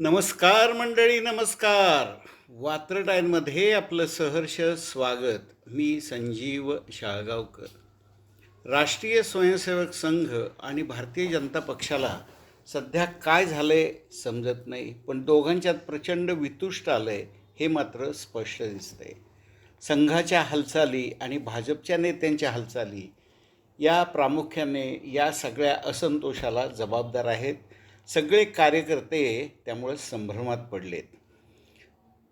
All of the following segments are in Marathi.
नमस्कार मंडळी नमस्कार. वात्रटाईनमध्ये आपलं सहर्ष स्वागत. मी संजीव शाळगावकर. राष्ट्रीय स्वयंसेवक संघ आणि भारतीय जनता पक्षाला सध्या काय झालंय समजत नाही पण दोघांच्यात प्रचंड वितुष्ट आलंय हे मात्र स्पष्ट दिसतंय. संघाच्या हालचाली आणि भाजपच्या नेत्यांच्या हालचाली या प्रामुख्याने या सगळ्या असंतोषाला जबाबदार आहेत. सगळे कार्यकर्ते त्यामुळे संभ्रमात पडलेत.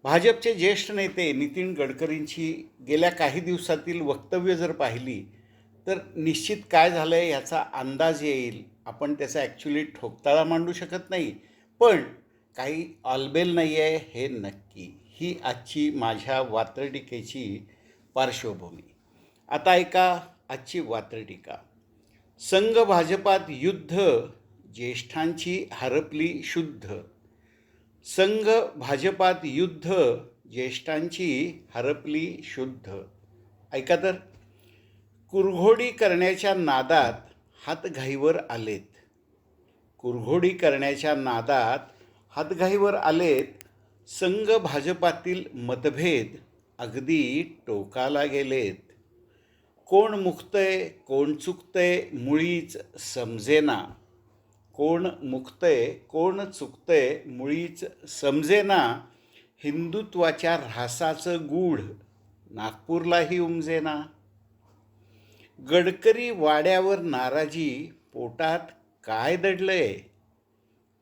भाजपचे ज्येष्ठ नेते नितीन गडकरींची गेल्या काही दिवसातील वक्तव्य जर पाहिली तर निश्चित काय झालं आहे याचा अंदाज येईल. आपण त्याचा ॲक्च्युली ठोकताळा मांडू शकत नाही. पण काही ऑलबेल नाही आहे हे नक्की. ही आजची माझ्या वात्रटिकेची पार्श्वभूमी. आता ऐका आजची वात्रटिका. संघ भाजपात युद्ध ज्येष्ठांची हरपली शुद्ध. संघ भाजपात युद्ध ज्येष्ठांची हरपली शुद्ध. ऐका तर कुरघोडी करण्याच्या नादात हातघाईवर आलेत. कुरघोडी करण्याच्या नादात हातघाईवर आलेत. संघ भाजपातील मतभेद अगदी टोकाला गेलेत. कोण मुक्तय कोण चुकतंय मुळीच समजेना. कोण मुक्तय कोण चुकतंय मुळीच समजेना हिंदुत्वाच्या ऱ्हासाचं गूढ नागपूरलाही उमजेना. गडकरी वाड्यावर नाराजी पोटात काय दडलंय?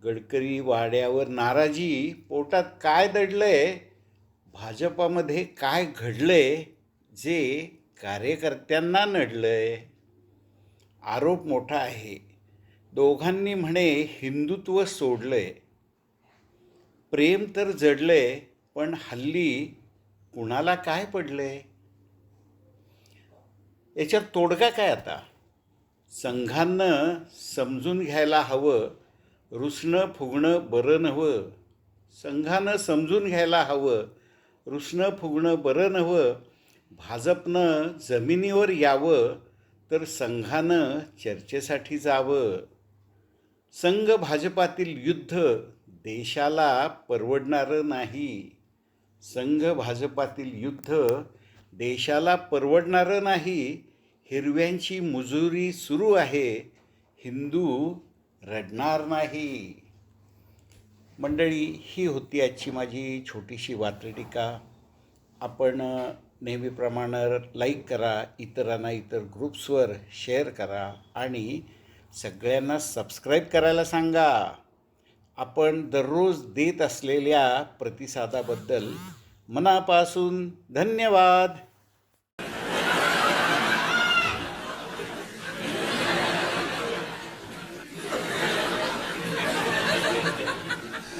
गडकरी वाड्यावर नाराजी पोटात काय दडलंय? भाजपामध्ये काय घडलंय? जे कार्यकर्त्यांना नडलंय. आरोप मोठा आहे. दोघांनी म्हणे हिंदुत्व सोडलंय प्रेम तर जडलंय पण हल्ली कुणाला काय पडलंय याच्यात तोडगा काय आता? संघांनं समजून घ्यायला हवं रुसणं फुगणं बरं नव्हं. संघानं समजून घ्यायला हवं रुसणं फुगणं बरं नव्हं. भाजपनं जमिनीवर यावं तर संघानं चर्चेसाठी जावं. संघ भाजपातील युद्ध देशाला परवडणारं नाही. संघ भाजपातील युद्ध देशाला परवडणारं नाही. हिरव्यांची मुजुरी सुरू आहे. हिंदू रडणार नाही. मंडळी ही होती आजची माझी छोटीशी वात्रटिका. आपण नेहमीप्रमाणे लाईक करा इतरांना इतर ग्रुप्सवर शेअर करा आणि सगळ्यांना सबस्क्राईब करायला सांगा. आपण दररोज देत असलेल्या प्रतिसादाबद्दल मनापासून धन्यवाद.